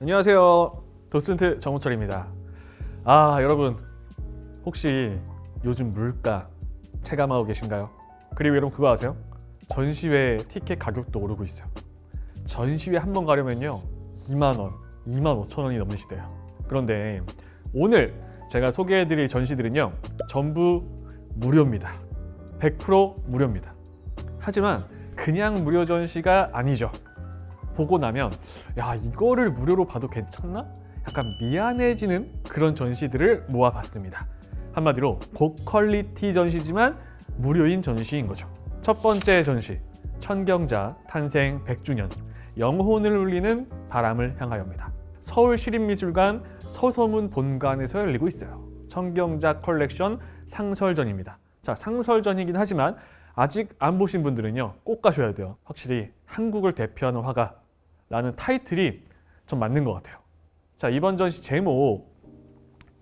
안녕하세요. 도슨트 정우철입니다. 아, 여러분 혹시 요즘 물가 체감하고 계신가요? 그리고 여러분 그거 아세요? 전시회 티켓 가격도 오르고 있어요. 전시회 한 번 가려면요 2만 원, 2만 5천 원이 넘는 시대예요. 그런데 오늘 제가 소개해드릴 전시들은요 전부 무료입니다. 100% 무료입니다. 하지만 그냥 무료 전시가 아니죠. 보고 나면 야 이거를 무료로 봐도 괜찮나? 약간 미안해지는 그런 전시들을 모아봤습니다. 한마디로 고퀄리티 전시지만 무료인 전시인 거죠. 첫 번째 전시 천경자 탄생 100주년 영혼을 울리는 바람을 향하여입니다. 서울시립미술관 서서문 본관에서 열리고 있어요. 천경자 컬렉션 상설전입니다. 자 상설전이긴 하지만 아직 안 보신 분들은요 꼭 가셔야 돼요. 확실히 한국을 대표하는 화가 라는 타이틀이 좀 맞는 것 같아요. 자 이번 전시 제목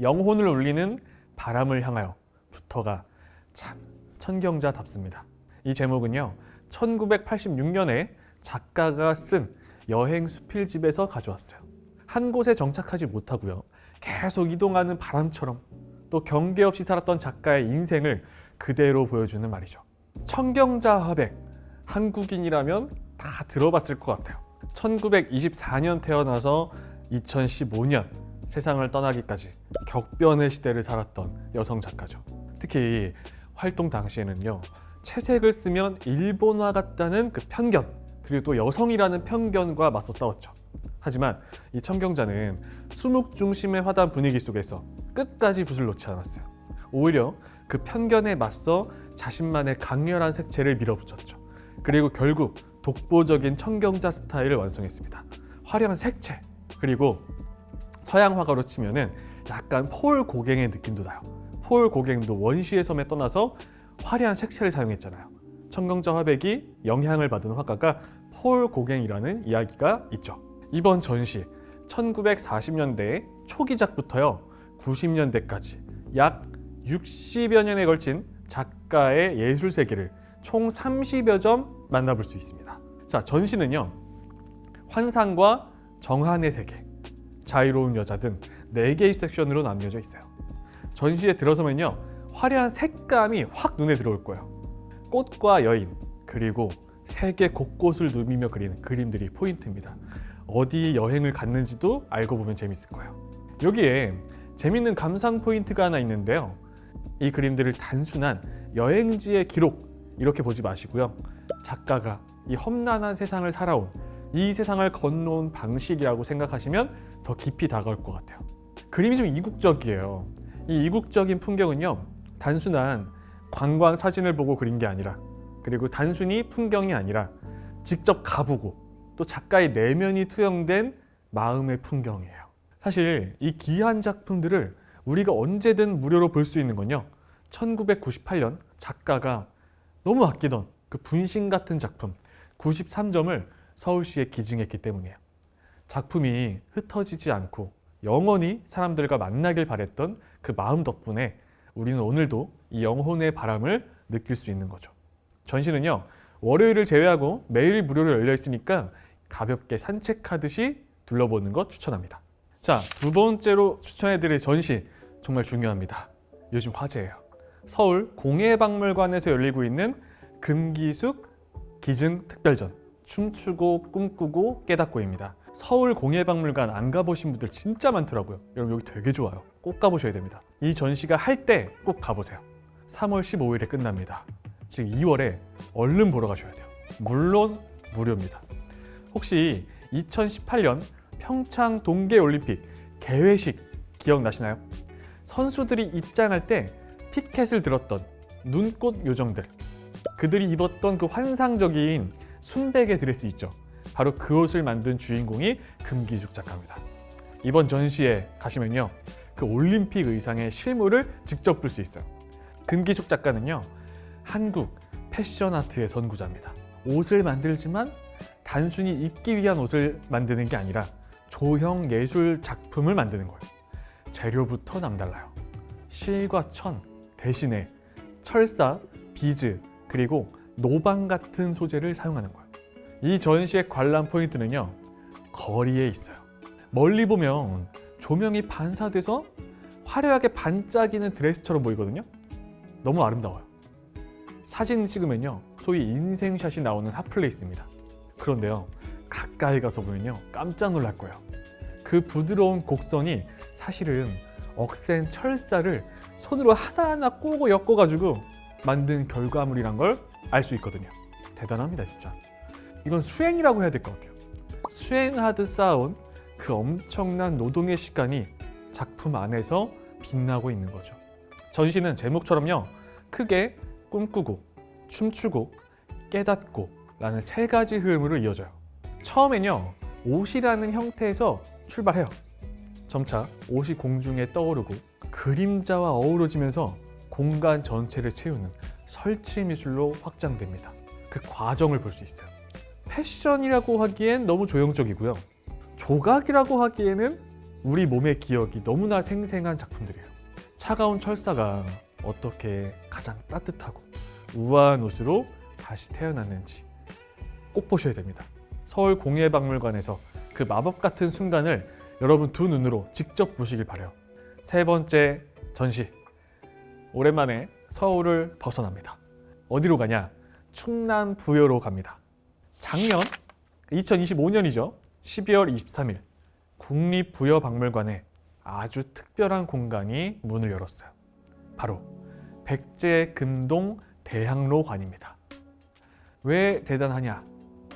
영혼을 울리는 바람을 향하여 부터가 참 천경자답습니다. 이 제목은요 1986년에 작가가 쓴 여행 수필집에서 가져왔어요. 한 곳에 정착하지 못하고요 계속 이동하는 바람처럼 또 경계 없이 살았던 작가의 인생을 그대로 보여주는 말이죠. 청경자 화백 한국인이라면 다 들어봤을 것 같아요. 1924년 태어나서 2015년 세상을 떠나기까지 격변의 시대를 살았던 여성 작가죠. 특히 활동 당시에는요 채색을 쓰면 일본화 같다는 그 편견 그리고 또 여성이라는 편견과 맞서 싸웠죠. 하지만 이 청경자는 수묵 중심의 화단 분위기 속에서 끝까지 붓을 놓지 않았어요. 오히려 그 편견에 맞서 자신만의 강렬한 색채를 밀어붙였죠. 그리고 결국 독보적인 청경자 스타일을 완성했습니다. 화려한 색채 그리고 서양 화가로 치면은 약간 폴 고갱의 느낌도 나요. 폴 고갱도 원시의 섬에 떠나서 화려한 색채를 사용했잖아요. 청경자 화백이 영향을 받은 화가가 폴 고갱이라는 이야기가 있죠. 이번 전시 1940년대 초기작부터요 90년대까지 약 60여 년에 걸친 작가의 예술 세계를 총 30여 점 만나볼 수 있습니다. 자, 전시는요. 환상과 정한의 세계, 자유로운 여자 등 4개의 섹션으로 나뉘어져 있어요. 전시에 들어서면요. 화려한 색감이 확 눈에 들어올 거예요. 꽃과 여인, 그리고 세계 곳곳을 누비며 그리는 그림들이 포인트입니다. 어디 여행을 갔는지도 알고 보면 재밌을 거예요. 여기에 재밌는 감상 포인트가 하나 있는데요. 이 그림들을 단순한 여행지의 기록 이렇게 보지 마시고요. 작가가 이 험난한 세상을 살아온 이 세상을 건너온 방식이라고 생각하시면 더 깊이 다가올 것 같아요. 그림이 좀 이국적이에요. 이 이국적인 풍경은요, 단순한 관광 사진을 보고 그린 게 아니라, 그리고 단순히 풍경이 아니라 직접 가보고 또 작가의 내면이 투영된 마음의 풍경이에요. 사실 이 귀한 작품들을 우리가 언제든 무료로 볼 수 있는 건요. 1998년 작가가 너무 아끼던 그 분신 같은 작품 93점을 서울시에 기증했기 때문이에요. 작품이 흩어지지 않고 영원히 사람들과 만나길 바랬던 그 마음 덕분에 우리는 오늘도 이 영혼의 바람을 느낄 수 있는 거죠. 전시는요, 월요일을 제외하고 매일 무료로 열려 있으니까 가볍게 산책하듯이 둘러보는 것 추천합니다. 자, 두 번째로 추천해드릴 전시 정말 중요합니다. 요즘 화제예요. 서울 공예박물관에서 열리고 있는 금기숙 기증 특별전 춤추고 꿈꾸고 깨닫고입니다. 서울 공예박물관 안 가보신 분들 진짜 많더라고요. 여러분 여기 되게 좋아요. 꼭 가보셔야 됩니다. 이 전시가 할 때 꼭 가보세요. 3월 15일에 끝납니다. 지금 2월에 얼른 보러 가셔야 돼요. 물론 무료입니다. 혹시 2018년 평창 동계올림픽 개회식 기억나시나요? 선수들이 입장할 때 피켓을 들었던 눈꽃 요정들 그들이 입었던 그 환상적인 순백의 드레스 있죠. 바로 그 옷을 만든 주인공이 금기숙 작가입니다. 이번 전시에 가시면요 그 올림픽 의상의 실물을 직접 볼 수 있어요. 금기숙 작가는요 한국 패션 아트의 선구자입니다. 옷을 만들지만 단순히 입기 위한 옷을 만드는 게 아니라 조형 예술 작품을 만드는 거예요. 재료부터 남달라요. 실과 천 대신에 철사, 비즈, 그리고 노방 같은 소재를 사용하는 거예요. 이 전시의 관람 포인트는요. 거리에 있어요. 멀리 보면 조명이 반사돼서 화려하게 반짝이는 드레스처럼 보이거든요. 너무 아름다워요. 사진 찍으면요, 소위 인생샷이 나오는 핫플레이스입니다. 그런데요, 가까이 가서 보면요, 깜짝 놀랄 거예요. 그 부드러운 곡선이 사실은 억센 철사를 손으로 하나하나 꼬고 엮어가지고 만든 결과물이란 걸 알 수 있거든요. 대단합니다, 진짜. 이건 수행이라고 해야 될 것 같아요. 수행하듯 쌓아온 그 엄청난 노동의 시간이 작품 안에서 빛나고 있는 거죠. 전시는 제목처럼요, 크게 꿈꾸고, 춤추고, 깨닫고 라는 세 가지 흐름으로 이어져요. 처음엔요, 옷이라는 형태에서 출발해요. 점차 옷이 공중에 떠오르고 그림자와 어우러지면서 공간 전체를 채우는 설치 미술로 확장됩니다. 그 과정을 볼 수 있어요. 패션이라고 하기엔 너무 조형적이고요. 조각이라고 하기에는 우리 몸의 기억이 너무나 생생한 작품들이에요. 차가운 철사가 어떻게 가장 따뜻하고 우아한 옷으로 다시 태어났는지 꼭 보셔야 됩니다. 서울 공예박물관에서 그 마법 같은 순간을 여러분 두 눈으로 직접 보시길 바래요. 세 번째 전시. 오랜만에 서울을 벗어납니다. 어디로 가냐? 충남 부여로 갑니다. 작년 2025년이죠. 12월 23일 국립부여박물관에 아주 특별한 공간이 문을 열었어요. 바로 백제금동 대학로관입니다. 왜 대단하냐?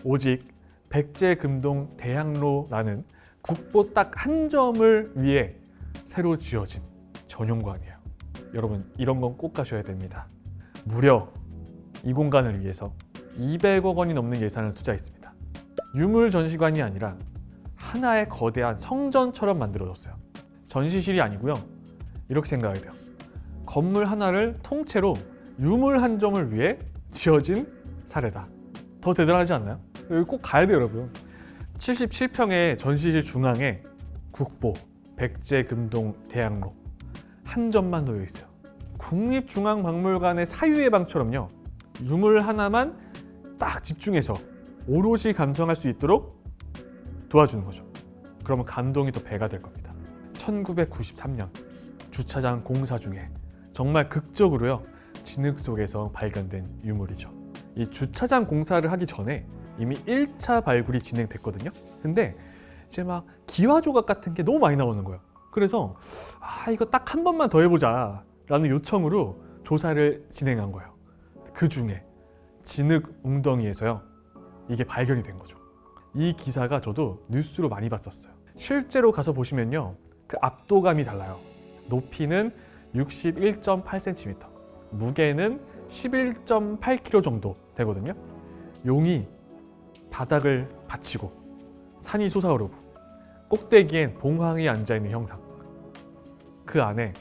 오직 백제금동 대학로라는 국보 딱 한 점을 위해 새로 지어진 전용관이에요. 여러분 이런 건 꼭 가셔야 됩니다. 무려 이 공간을 위해서 200억 원이 넘는 예산을 투자했습니다. 유물 전시관이 아니라 하나의 거대한 성전처럼 만들어졌어요. 전시실이 아니고요. 이렇게 생각해야 돼요. 건물 하나를 통째로 유물 한 점을 위해 지어진 사례다. 더 대단하지 않나요? 여기 꼭 가야 돼요, 여러분. 77평의 전시실 중앙에 국보, 백제 금동 대학로 한 점만 놓여 있어요. 국립중앙박물관의 사유의 방처럼요. 유물 하나만 딱 집중해서 오롯이 감상할 수 있도록 도와주는 거죠. 그러면 감동이 더 배가 될 겁니다. 1993년 주차장 공사 중에 정말 극적으로요. 진흙 속에서 발견된 유물이죠. 이 주차장 공사를 하기 전에 이미 1차 발굴이 진행됐거든요. 근데 이제 막 기와 조각 같은 게 너무 많이 나오는 거예요. 그래서 아 이거 딱 한 번만 더 해보자 라는 요청으로 조사를 진행한 거예요. 그 중에 진흙 웅덩이에서요 이게 발견이 된 거죠. 이 기사가 저도 뉴스로 많이 봤었어요. 실제로 가서 보시면요 그 압도감이 달라요. 높이는 61.8cm, 무게는 11.8kg 정도 되거든요. 용이 바닥을 받치고 산이 솟아오르고 꼭대기엔 봉황이 앉아 있는 형상. 그 안에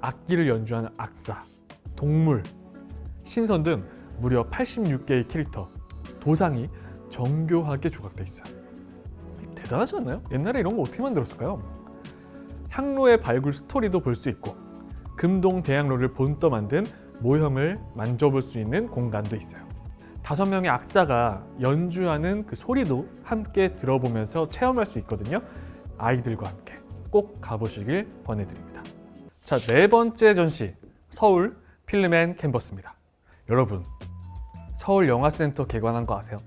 악기를 연주하는 악사, 동물, 신선 등 무려 86개의 캐릭터, 도상이 정교하게 조각돼 있어요. 대단하지 않나요? 옛날에 이런 거 어떻게 만들었을까요? 향로의 발굴 스토리도 볼 수 있고 금동 대학로를 본떠 만든 모형을 만져볼 수 있는 공간도 있어요. 다섯 명의 악사가 연주하는 그 소리도 함께 들어보면서 체험할 수 있거든요. 아이들과 함께 꼭 가보시길 권해드립니다. 자, 네 번째 전시 서울 필름앤 캔버스입니다. 여러분, 서울 영화센터 개관한 거 아세요?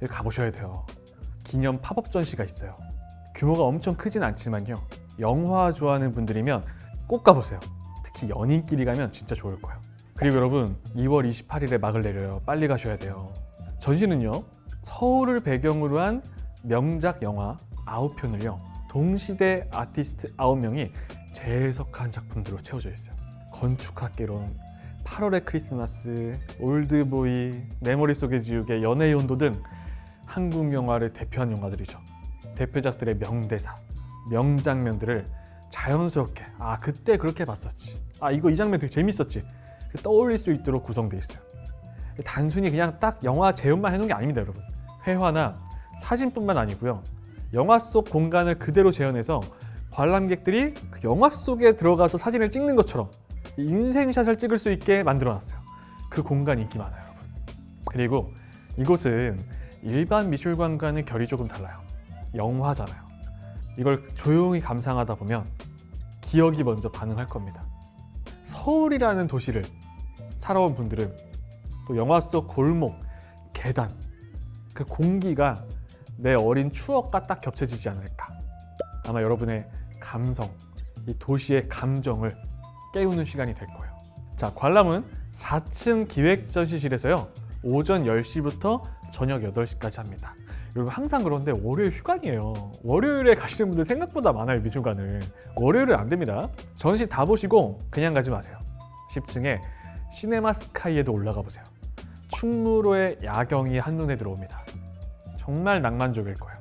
여기 가보셔야 돼요. 기념 팝업 전시가 있어요. 규모가 엄청 크진 않지만요. 영화 좋아하는 분들이면 꼭 가보세요. 특히 연인끼리 가면 진짜 좋을 거예요. 그리고 여러분 2월 28일에 막을 내려요. 빨리 가셔야 돼요. 전시는요. 서울을 배경으로 한 명작 영화 9편을요. 동시대 아티스트 9명이 재해석한 작품들로 채워져 있어요. 건축학개론, 8월의 크리스마스, 올드보이, 내 머릿속의 지우개, 연애의 온도 등 한국 영화를 대표한 영화들이죠. 대표작들의 명대사, 명장면들을 자연스럽게 아 그때 그렇게 봤었지. 아 이거 이 장면 되게 재밌었지. 떠올릴 수 있도록 구성되어 있어요. 단순히 그냥 딱 영화 재현만 해놓은 게 아닙니다, 여러분. 회화나 사진뿐만 아니고요. 영화 속 공간을 그대로 재현해서 관람객들이 그 영화 속에 들어가서 사진을 찍는 것처럼 인생샷을 찍을 수 있게 만들어놨어요. 그 공간 인기 많아요, 여러분. 그리고 이곳은 일반 미술관과는 결이 조금 달라요. 영화잖아요. 이걸 조용히 감상하다 보면 기억이 먼저 반응할 겁니다. 서울이라는 도시를 살아온 분들은 또 영화 속 골목, 계단, 그 공기가 내 어린 추억과 딱 겹쳐지지 않을까. 아마 여러분의 감성, 이 도시의 감정을 깨우는 시간이 될 거예요. 자, 관람은 4층 기획전시실에서요. 오전 10시부터 저녁 8시까지 합니다. 여러분 항상 그런데 월요일 휴관이에요. 월요일에 가시는 분들 생각보다 많아요 미술관을. 월요일은 안 됩니다. 전시 다 보시고 그냥 가지 마세요. 10층에 시네마 스카이에도 올라가 보세요. 충무로의 야경이 한눈에 들어옵니다. 정말 낭만적일 거예요.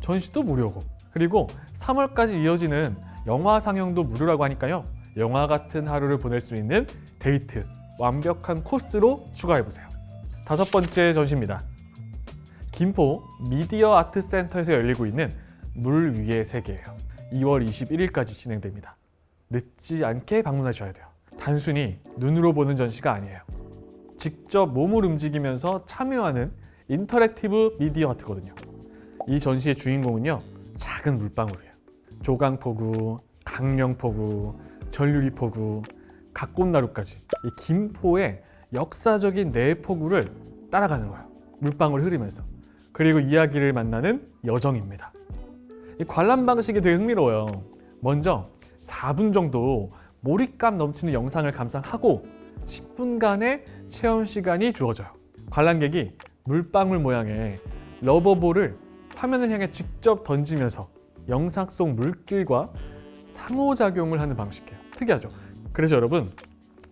전시도 무료고 그리고 3월까지 이어지는 영화 상영도 무료라고 하니까요. 영화 같은 하루를 보낼 수 있는 데이트 완벽한 코스로 추가해 보세요. 다섯 번째 전시입니다. 김포 미디어 아트 센터에서 열리고 있는 물 위의 세계예요. 2월 21일까지 진행됩니다. 늦지 않게 방문하셔야 돼요. 단순히 눈으로 보는 전시가 아니에요. 직접 몸을 움직이면서 참여하는 인터랙티브 미디어 아트거든요. 이 전시의 주인공은요. 작은 물방울이에요. 조강포구, 강령포구, 전류리포구, 각꽃나루까지 이 김포의 역사적인 네 포구를 따라가는 거예요. 물방울 흐르면서. 그리고 이야기를 만나는 여정입니다. 이 관람 방식이 되게 흥미로워요. 먼저 4분 정도 몰입감 넘치는 영상을 감상하고 10분간의 체험 시간이 주어져요. 관람객이 물방울 모양의 러버볼을 화면을 향해 직접 던지면서 영상 속 물길과 상호작용을 하는 방식이에요. 특이하죠? 그래서 여러분,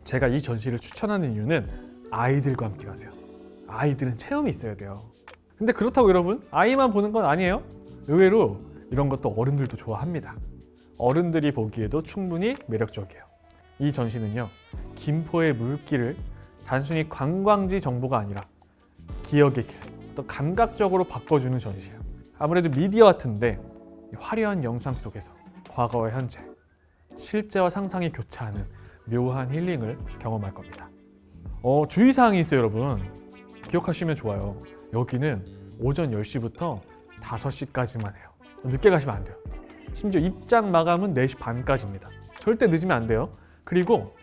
제가 이 전시를 추천하는 이유는 아이들과 함께 가세요. 아이들은 체험이 있어야 돼요. 근데 그렇다고 여러분, 아이만 보는 건 아니에요. 의외로 이런 것도 어른들도 좋아합니다. 어른들이 보기에도 충분히 매력적이에요. 이 전시는요, 김포의 물길을 단순히 관광지 정보가 아니라 기억의 길, 또 감각적으로 바꿔주는 전시예요. 아무래도 미디어 이 화려한 영상 속에서 과거와 현재, 실제와 상상이 교차하는 묘한 힐링을 경험할 겁니다. 어, 주의사항이 있어요, 여러분. 기억하시면 좋아요. 여기는 오전 10시부터 5시까지만 해요. 늦게 가시면 안 돼요. 심지어 입장 마감은 4시 반까지입니다. 절대 늦으면 안 돼요. 그리고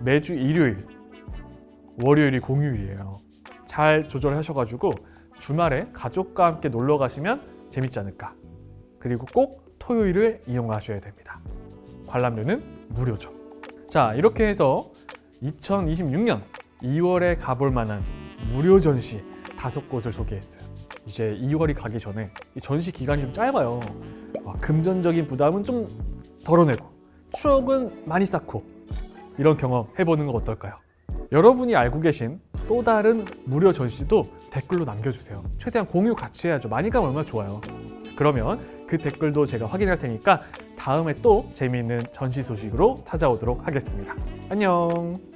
매주 일요일, 월요일이 공휴일이에요. 잘 조절하셔가지고 주말에 가족과 함께 놀러 가시면 재밌지 않을까. 그리고 꼭 토요일을 이용하셔야 됩니다. 관람료는 무료죠. 자, 이렇게 해서 2026년 2월에 가볼 만한 무료 전시 다섯 곳을 소개했어요. 이제 2월이 가기 전에 이 전시 기간이 좀 짧아요. 와, 금전적인 부담은 좀 덜어내고 추억은 많이 쌓고 이런 경험 해보는 거 어떨까요? 여러분이 알고 계신 또 다른 무료 전시도 댓글로 남겨주세요. 최대한 공유 같이 해야죠. 많이 가면 얼마나 좋아요. 그러면 그 댓글도 제가 확인할 테니까 다음에 또 재미있는 전시 소식으로 찾아오도록 하겠습니다. 안녕.